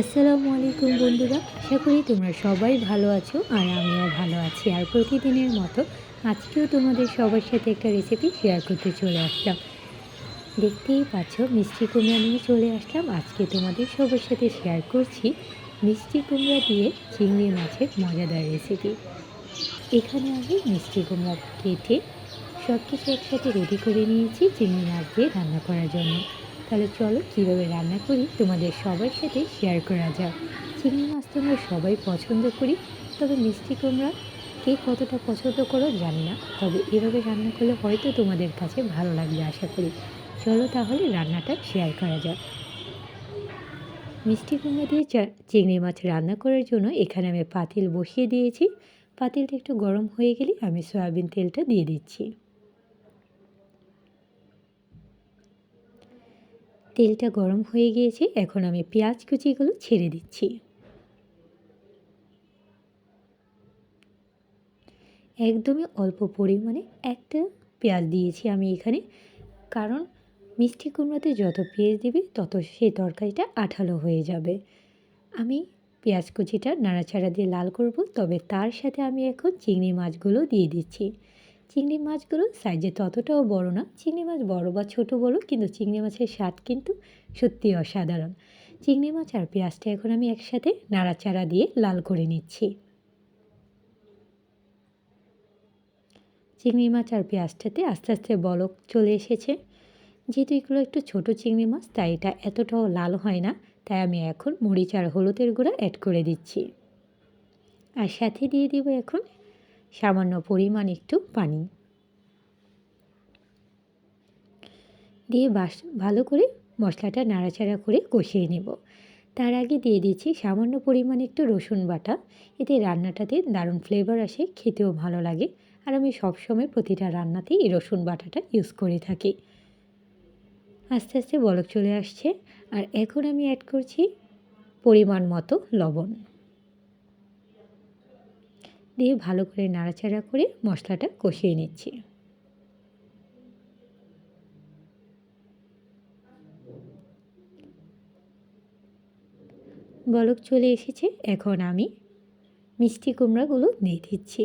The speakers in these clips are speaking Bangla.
আসসালামু আলাইকুম বন্ধুরা, আশা করি তোমরা সবাই ভালো আছো আর আমিও ভালো আছি। আর প্রতিদিনের মতো আজকেও তোমাদের সবার সাথে একটা রেসিপি শেয়ার করতে চলে আসলাম। দেখতেই পাচ্ছ, মিষ্টি কুমড়া নিয়ে চলে আসলাম। আজকে তোমাদের সবার সাথে শেয়ার করছি মিষ্টি কুমড়া দিয়ে চিংড়ি মাছের মজাদার রেসিপি এখানে আমি মিষ্টি কুমড়া কেটে সব কিছু একসাথে রেডি করে নিয়েছি চিংড়ি মাছ দিয়ে রান্না করার জন্য। তাহলে চলো কীভাবে রান্না করি তোমাদের সবার সাথে শেয়ার করা যাক। চিংড়ি মাছ তো আমরা সবাই পছন্দ করি, তবে মিষ্টি কুমড়া কে কতটা পছন্দ করো জানি না, তবে এভাবে রান্না করলে হয়তো তোমাদের কাছে ভালো লাগবে আশা করি। চলো তাহলে রান্নাটা শেয়ার করা যাক। মিষ্টি কুমড়া দিয়ে চিংড়ি মাছ রান্না করার জন্য এখানে আমি পাতিল বসিয়ে দিয়েছি। পাতিলটা একটু গরম হয়ে গেলে আমি সয়াবিন তেলটা দিয়ে দিচ্ছি। তেলটা গরম হয়ে গিয়েছে, এখন আমি পেঁয়াজ কুচিগুলো ছেড়ে দিচ্ছি। একদমই অল্প পরিমাণে একটা পেঁয়াজ দিয়েছি আমি এখানে, কারণ মিষ্টি কুমড়াতে যত পেঁয়াজ দিবি, তত সেই তরকারিটা আঠালো হয়ে যাবে। আমি পেঁয়াজ কুচিটা নাড়াচাড়া দিয়ে লাল করব, তবে তার সাথে আমি এখন চিংড়ি মাছগুলো দিয়ে দিচ্ছি। চিংড়ি মাছগুলো সাইজে ততটাও বড় না। চিংড়ি মাছ বড় বা ছোট বড় কিন্তু চিংড়ি মাছের স্বাদ কিন্তু সত্যি অসাধারণ। চিংড়ি মাছ আর পেঁয়াজটা এখন আমি একসাথে নাড়াচাড়া দিয়ে লাল করে নিচ্ছি। চিংড়ি মাছ আর পেঁয়াজটাতে আস্তে আস্তে বলক চলে এসেছে। যেহেতু এগুলো একটু ছোট চিংড়ি মাছ, তাই এটা এতটাও লাল হয় না, তাই আমি এখন মরিচ আর হলুদের গুঁড়া অ্যাড করে দিচ্ছি। আর সাথে দিয়ে দিব এখন সামান্য পরিমাণ একটু পানি দিয়ে বাস ভালো করে মশলাটা নাড়াচাড়া করে কষিয়ে নেব। তার আগে দিয়ে দিচ্ছি সামান্য পরিমাণ একটু রসুন বাটা। এতে রান্নাটাতে দারুণ ফ্লেভার আসে, খেতেও ভালো লাগে। আর আমি সবসময় প্রতিটা রান্নাতেই এই রসুন বাটাটা ইউজ করে থাকি। আস্তে আস্তে বলক চলে আসছে। আর এখন আমি অ্যাড করছি পরিমাণ মতো লবণ। দিয়ে ভালো করে নাড়াচাড়া করে মশলাটা কষিয়ে নিচ্ছি। বলক চলে এসেছে, এখন আমি মিষ্টি কুমড়াগুলো দিয়ে দিচ্ছি।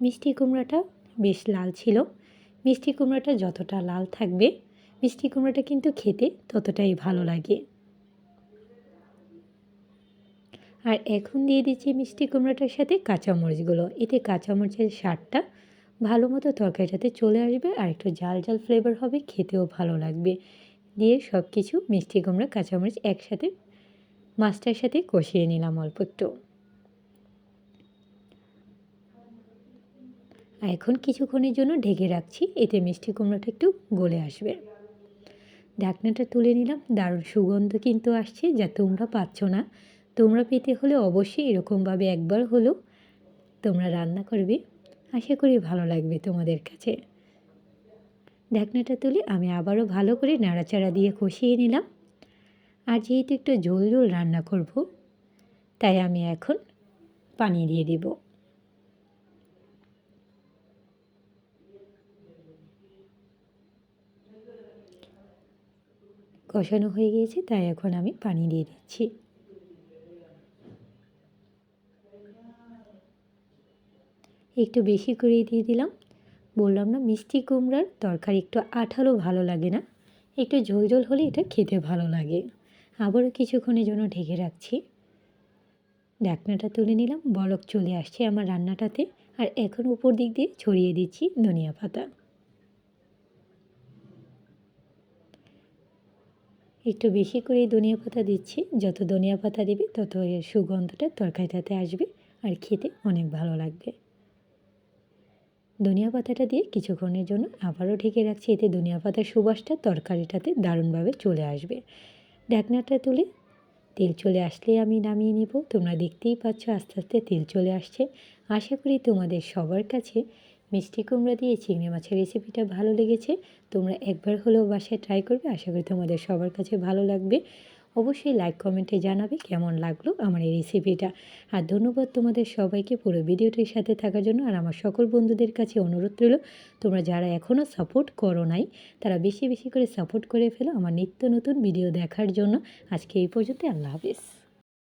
মিষ্টি কুমড়াটা বেশ লাল ছিল। মিষ্টি কুমড়াটা যতটা লাল থাকবে, মিষ্টি কুমড়াটা কিন্তু খেতে ততটাই ভালো লাগে। আর এখন দিয়ে দিচ্ছি মিষ্টি কুমড়োটার সাথে কাঁচামরিচগুলো। এতে কাঁচামরিচের স্বাদটা ভালো মতো তরকারিটাতে চলে আসবে আর একটু জাল জাল ফ্লেভার হবে, খেতেও ভালো লাগবে। দিয়ে সব কিছু মিষ্টি কুমড়া, কাঁচামরিচ একসাথে মাছটার সাথে কষিয়ে নিলাম অল্প একটু। আর এখন কিছুক্ষণের জন্য ঢেকে রাখছি, এতে মিষ্টি কুমড়োটা একটু গলে আসবে। ঢাকনাটা তুলে নিলাম, দারুণ সুগন্ধ কিন্তু আসছে, যা তোমরা পাচ্ছ না। তোমরা পেতে হলে অবশ্যই এরকমভাবে একবার হলেও তোমরা রান্না করবে। আশা করি ভালো লাগবে তোমাদের কাছে। ঢাকনাটা তুলে আমি আবারও ভালো করে নাড়াচাড়া দিয়ে কষিয়ে নিলাম। আর যেহেতু একটু ঝোল ঝোল রান্না করব, তাই আমি এখন পানি দিয়ে দিব। কষানো হয়ে গিয়েছে, তাই এখন আমি পানি দিয়ে দিচ্ছি। একটু বেশি করে দিয়ে দিলাম। বললাম না, মিষ্টি কুমড়ার তরকারি একটু আঠালো ভালো লাগে না। একটু ঝোল ঝোল হলে এটা খেতে ভালো লাগে। আবারও কিছুক্ষণের জন্য ঢেকে রাখছি। ঢাকনাটা তুলে নিলাম, বলক চলে আসছে আমার রান্নাটাতে। আর এখন উপর দিক দিয়ে ছড়িয়ে দিচ্ছি ধনিয়া পাতা। একটু বেশি করে ধনিয়া পাতা দিচ্ছি। যত ধনিয়া পাতা দিবে, তত এর সুগন্ধটা তরকারিটাতে আসবে। আর খেতে অনেক ভালো লাগবে। ধনিয়া পাতাটা দিয়ে কিছুক্ষণের জন্য আবারও ঢেকে রাখছি। এতে ধনিয়া পাতার সুবাসটা তরকারিটাতে দারুণভাবে চলে আসবে। ঢাকনাটা তুলে তেল চলে আসলে আমি নামিয়ে নেব। তোমরা দেখতেই পাচ্ছ আস্তে আস্তে তেল চলে আসছে। আশা করি তোমাদের সবার কাছে মিষ্টি কুমড়া দিয়ে চিংড়ি মাছের রেসিপিটা ভালো লেগেছে। তোমরা একবার হলেও বাসায় ট্রাই করবে। আশা করি তোমাদের সবার কাছে ভালো লাগবে। অবশ্যই লাইক কমেন্টে জানাবে কেমন লাগল আমার এই রেসিপিটা আর ধন্যবাদ তোমাদের সবাইকে পুরো ভিডিওটির সাথে থাকার জন্য। আর আমার সকল বন্ধুদের কাছে অনুরোধ রইল, তোমরা যারা এখনও সাপোর্ট করো নাই, তারা বেশি বেশি করে সাপোর্ট করে ফেলো আমার নিত্য নতুন ভিডিও দেখার জন্য। আজকে এই পর্যন্ত আল্লাহ হাফিজ।